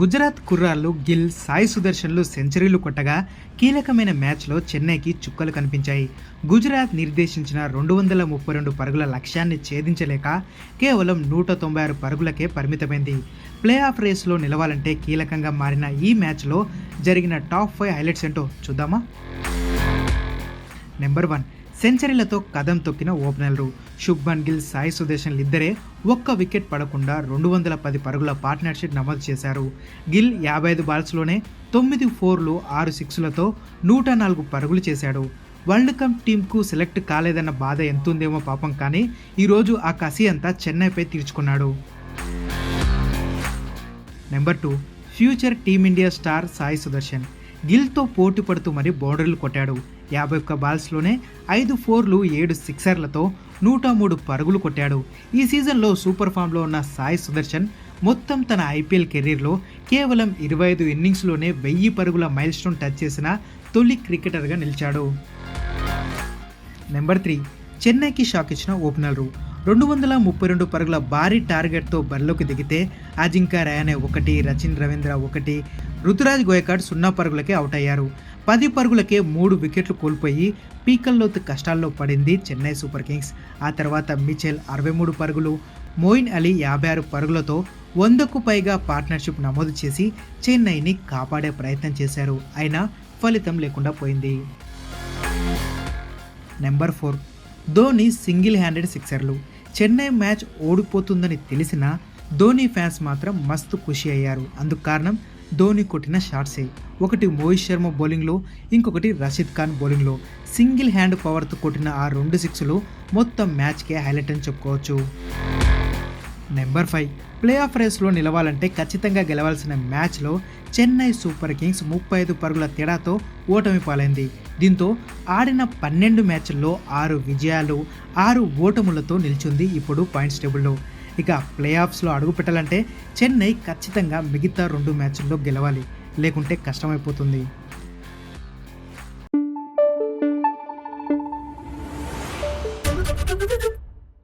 గుజరాత్ కుర్రాళ్ళు గిల్ సాయి సుదర్శన్లు సెంచరీలు కొట్టగా కీలకమైన మ్యాచ్లో చెన్నైకి చుక్కలు కనిపించాయి. గుజరాత్ నిర్దేశించిన రెండు వందల ముప్పై రెండు పరుగుల లక్ష్యాన్ని ఛేదించలేక కేవలం నూట తొంభై ఆరు పరుగులకే పరిమితమైంది. ప్లే ఆఫ్ రేస్లో నిలవాలంటే కీలకంగా మారిన ఈ మ్యాచ్లో జరిగిన టాప్ ఫైవ్ హైలైట్స్ ఏంటో చూద్దామా? Number one. సెంచరీలతో కదం తొక్కిన ఓపెనర్లు శుభ్మన్ గిల్ సాయి సుదర్శన్లు ఇద్దరే ఒక్క వికెట్ పడకుండా రెండు వందల పది పరుగుల పార్ట్నర్షిప్ నమోదు చేశారు. గిల్ యాభై ఐదు బాల్స్లోనే తొమ్మిది ఫోర్లు ఆరు సిక్స్లతో నూట నాలుగు పరుగులు చేశాడు. వరల్డ్ కప్ టీంకు సెలెక్ట్ కాలేదన్న బాధ ఎంతుందేమో పాపం కానీ ఈరోజు ఆ కసి అంతా చెన్నైపై తీర్చుకున్నాడు. Number two future team India star Sai Sudarshan. గిల్తో పోటీ పడుతూ మరి బౌండరీలు కొట్టాడు. యాభై ఒక్క బాల్స్లోనే ఐదు ఫోర్లు ఏడు సిక్సర్లతో నూట మూడు పరుగులు కొట్టాడు. ఈ సీజన్లో సూపర్ ఫామ్లో ఉన్న సాయి సుదర్శన్ మొత్తం తన ఐపీఎల్ కెరీర్లో కేవలం ఇరవై ఐదు ఇన్నింగ్స్లోనే వెయ్యి పరుగుల మైల్ స్టోన్ టచ్ చేసిన తొలి క్రికెటర్గా నిలిచాడు. నెంబర్ త్రీ చెన్నైకి షాక్ ఇచ్చిన ఓపెనర్లు రెండు వందల ముప్పై రెండు పరుగుల భారీ టార్గెట్తో బరిలోకి దిగితే అజింకా రయానే ఒకటి రచిన్ రవీంద్ర ఒకటి రుతురాజ్ గోయకాడ్ సున్నా పరుగులకే అవుట్ అయ్యారు. పది పరుగులకే మూడు వికెట్లు కోల్పోయి పీకల్లోతు కష్టాల్లో పడింది చెన్నై సూపర్ కింగ్స్. ఆ తర్వాత మిచెల్ అరవై మూడు పరుగులు మోయిన్ అలీ యాభై ఆరు పరుగులతో వందకు పైగా పార్ట్నర్షిప్ నమోదు చేసి చెన్నైని కాపాడే ప్రయత్నం చేశారు. అయినా ఫలితం లేకుండా పోయింది. Number four Dhoni single handed సిక్సర్లు. Chennai match ఓడిపోతుందని తెలిసిన ధోని ఫ్యాన్స్ మాత్రం మస్తు ఖుషి అయ్యారు. అందుకు కారణం ధోని కొట్టిన షాట్సే ఒకటి మోహిత్ శర్మ బౌలింగ్లో ఇంకొకటి రషీద్ ఖాన్ బౌలింగ్లో. సింగిల్ హ్యాండ్ పవర్తో కొట్టిన ఆ రెండు సిక్స్లు మొత్తం మ్యాచ్కే హైలైట్ అని చెప్పుకోవచ్చు. Number five. ప్లే ఆఫ్ రేస్లో నిలవాలంటే ఖచ్చితంగా గెలవాల్సిన మ్యాచ్లో చెన్నై సూపర్ కింగ్స్ ముప్పై ఐదు పరుగుల తేడాతో ఓటమి పాలైంది. దీంతో ఆడిన పన్నెండు మ్యాచ్ల్లో ఆరు విజయాలు ఆరు ఓటములతో నిలిచింది ఇప్పుడు పాయింట్స్ టేబుల్లో. ఇక ప్లే ఆఫ్స్లో అడుగు పెట్టాలంటే చెన్నై ఖచ్చితంగా మిగతా రెండు మ్యాచ్ల్లో గెలవాలి. లేకుంటే కష్టమైపోతుంది.